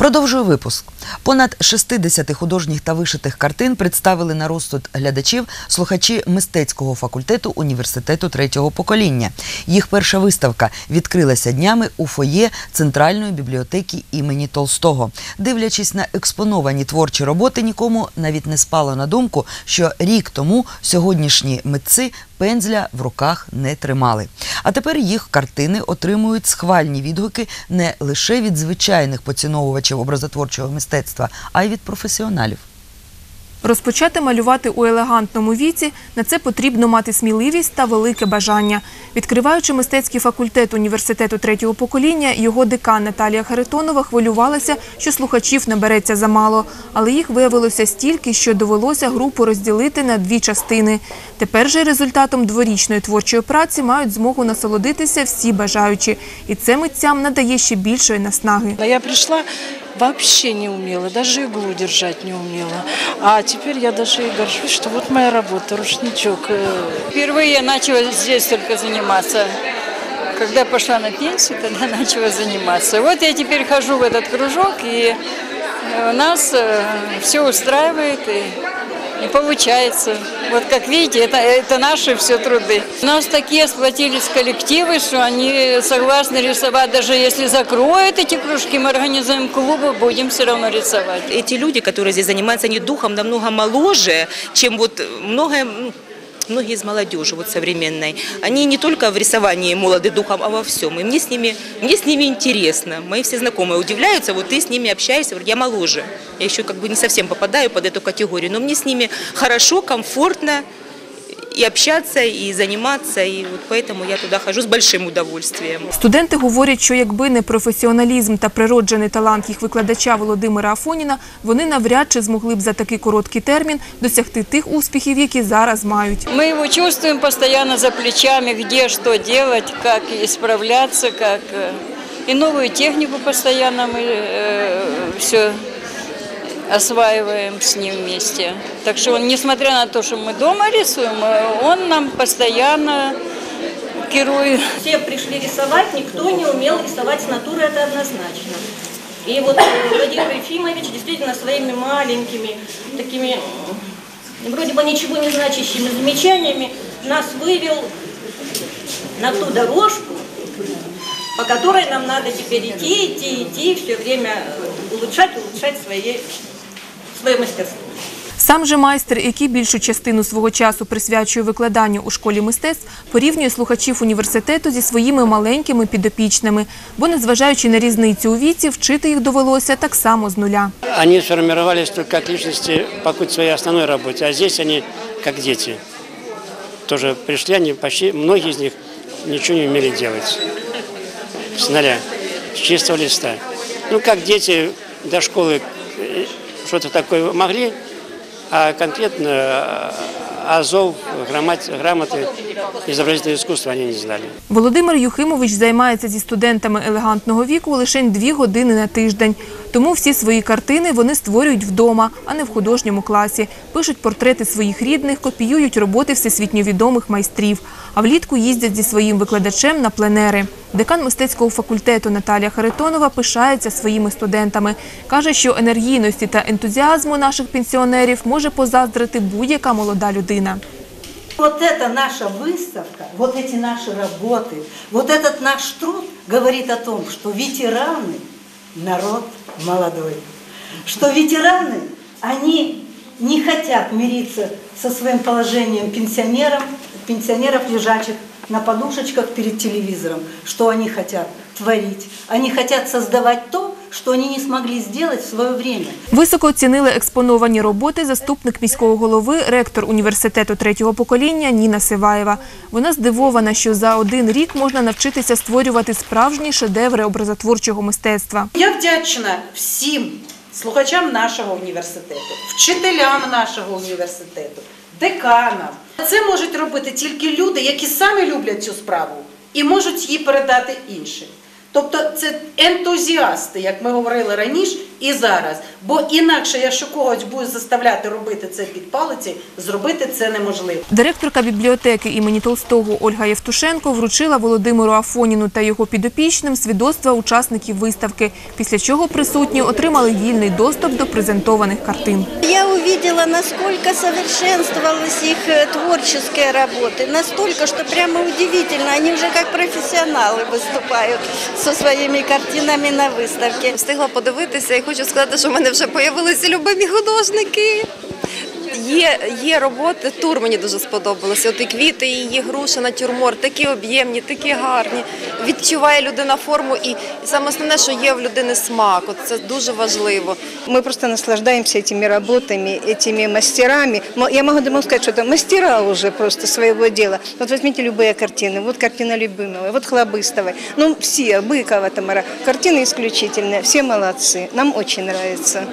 Продовжую випуск. Понад 60 художніх та вишитих картин представили на розсуд глядачів слухачі мистецького факультету університету третього покоління. Їх перша виставка відкрилася днями у фоє Центральної бібліотеки імені Толстого. Дивлячись на експоновані творчі роботи, нікому навіть не спало на думку, що рік тому сьогоднішні митці пензля в руках не тримали. А тепер їх картини отримують схвальні відгуки не лише від звичайних поціновувачів образотворчого мистецтва, а й від професіоналів. Розпочати малювати у елегантному віці на це потрібно мати сміливість та велике бажання. Відкриваючи мистецький факультет університету третього покоління, його декан Наталія Харитонова хвилювалася, що слухачів набереться замало, але їх виявилося стільки, що довелося групу розділити на дві частини. Тепер же результатом дворічної творчої праці мають змогу насолодитися всі бажаючі, і це митцям надає ще більшої наснаги. Я пришла, вообще не умела, даже иглу держать не умела. А теперь я даже и горжусь, что вот моя работа, рушничок. э, Впервые я начала здесь только заниматься. Когда пошла на пенсию, тогда начала заниматься. Вот я теперь хожу в этот кружок, и э, у нас все устраивает, и, и получается. Вот как видите, это, это наши все труды. У нас такие сплотились коллективы, что они согласны рисовать, даже если закроют эти кружки, мы организуем клубы, будем все равно рисовать. эти люди, которые здесь занимаются, они духом намного моложе, чем вот многое, ну, многие из молодежи вот современной. Они не только в рисовании молоды духом, а во всем. И мне с ними, мне с ними интересно. Мои все знакомые удивляются, вот ты с ними общаешься, я моложе. Я еще как бы не совсем попадаю под эту категорию, но мне с ними хорошо, комфортно и общаться, и заниматься, и вот поэтому я туда хожу с большим удовольствием. Студенти говорять, що якби не професіоналізм та природжений талант їх викладача Володимира Афоніна, вони навряд чи змогли б за такий короткий термін досягти тих успіхів, які зараз мають. Мы его чувствуем постоянно за плечами, где что делать, как исправляться, как э, и новую технику постоянно мы все осваиваем с ним вместе. Так что он, несмотря на то, что мы дома рисуем, э, он нам постоянно керует. Все пришли рисовать, никто не умел рисовать с натуры, это однозначно. И вот э, Владимир Ефимович действительно своими маленькими, такими вроде бы ничего не значащими замечаниями нас вывел на ту дорожку, по которой нам надо теперь идти, идти, идти, все время улучшать, улучшать свои, свое мастерство. Сам же майстер, який більшу частину свого часу присвячує викладанню у школі мистецтв, порівнює слухачів університету зі своїми маленькими підопічними, бо, незважаючи на різницю у віці, вчити їх довелося так само з нуля. Они сформировались только как личности по какой-то своей основной а здесь они как дети. Тоже пришли, они почти, многие из них ничего не умели делать. С нуля, с чистого листа. Ну, как дети до школы э, что-то такое могли, а конкретно азов, граммати- грамоты, изобразительное искусство они не знали. Володимир Юхимович займається зі студентами елегантного віку лише дві години на тиждень. Тому всі свої картини вони створюють вдома, а не в художньому класі. Пишуть портрети своїх рідних, копіюють роботи всесвітньо відомих майстрів. А влітку їздять зі своїм викладачем на пленери. Декан мистецького факультету Наталія Харитонова пишається своїми студентами. Каже, що енергійності та ентузіазму наших пенсіонерів може позаздрити будь-яка молода людина. Вот эта наша выставка, вот эти наши работы, вот этот наш труд говорит о том, что ветераны – народ молодой. Что ветераны, они не хотят мириться со своим положением пенсионеров, пенсионеров, лежачих на подушечках перед телевизором. Что они хотят творить? Они хотят создавать то, что они не смогли сделать в свое время. Високо оцінили експоновані роботи заступник міського голови, ректор університету третього покоління Ніна Сиваєва. Вона здивована, що за один рік можна навчитися створювати справжні шедеври образотворчого мистецтва. Я вдячна всім слухачам нашого університету, вчителям нашого університету, деканам. Це можуть робити тільки люди, які самі люблять цю справу і можуть її передати іншим. Тобто це ентузіасти, як ми говорили раніше і зараз. Бо інакше, якщо когось буде заставляти робити це під палиці, зробити це неможливо. Директорка бібліотеки імені Толстого Ольга Євтушенко вручила Володимиру Афоніну та його підопічним свідоцтва учасників виставки, після чого присутні отримали вільний доступ до презентованих картин. Я увидела, насколько совершенствовалась их э, творческая работа. Настолько, что прямо удивительно. Они уже как профессионалы выступают со своїми картинами на виставці. Встигла подивитися і хочу сказати, що в мене вже з'явилися любимі художники. Є, є роботи, тур мені дуже сподобалося. От і квіти, і її груша, натюрморт, такі об'ємні, такі гарні. Відчуває людина форму, і саме основне, що є в людини смак. От це дуже важливо. Мы просто наслаждаемся этими работами, этими мастерами. Мо- Я могу думаю сказать, что это мастера уже просто своего дела. Вот возьмите любые картины. Вот картина Любимовой, вот Хлобыстовой. Ну, все, Быкова, Тамара. Картины исключительные, все молодцы. Нам очень нравится.